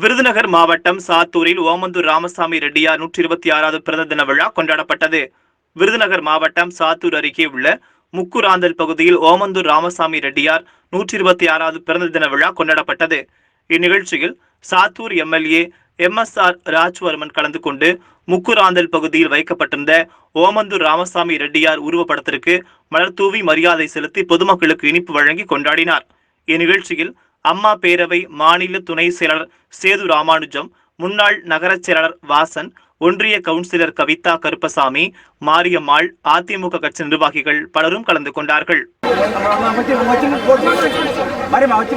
விருதுநகர் மாவட்டம் சாத்தூரில் ஓமந்தூர் ராமசாமி ரெட்டியார் நூற்றி இருபத்தி ஆறாவது பிறந்த தின விழா கொண்டாடப்பட்டது. விருதுநகர் மாவட்டம் சாத்தூர் அருகே உள்ள முக்குராந்தல் பகுதியில் ஓமந்தூர் ராமசாமி ரெட்டியார் நூற்றி இருபத்தி ஆறாவது பிறந்த தின விழா கொண்டாடப்பட்டது. இந்நிகழ்ச்சியில் Sattur MLA M S R Rajvarman கலந்து கொண்டு முக்குராந்தல் பகுதியில் வைக்கப்பட்டிருந்த ஓமந்தூர் ராமசாமி ரெட்டியார் உருவப்படத்திற்கு மலர்தூவி மரியாதை செலுத்தி பொதுமக்களுக்கு இனிப்பு வழங்கி கொண்டாடினார். இந்நிகழ்ச்சியில் அம்மா பேரவை மாநில துணை செயலர் சேது ராமானுஜம் முன்னாள் நகரச் செயலாளர் வாசன் ஒன்றிய கவுன்சிலர் கவிதா கருப்பசாமி மாரியம்மாள் அதிமுக கட்சி நிர்வாகிகள் பலரும் கலந்து கொண்டார்கள் வச்சு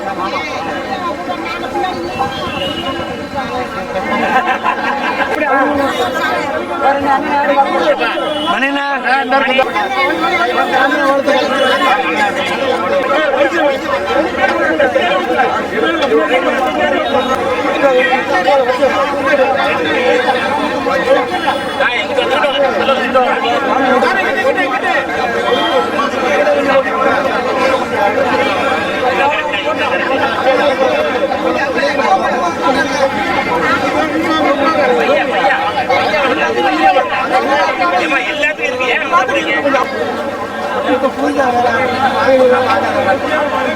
போட்டு மறைமா வச்சு வாங்கி பூஜை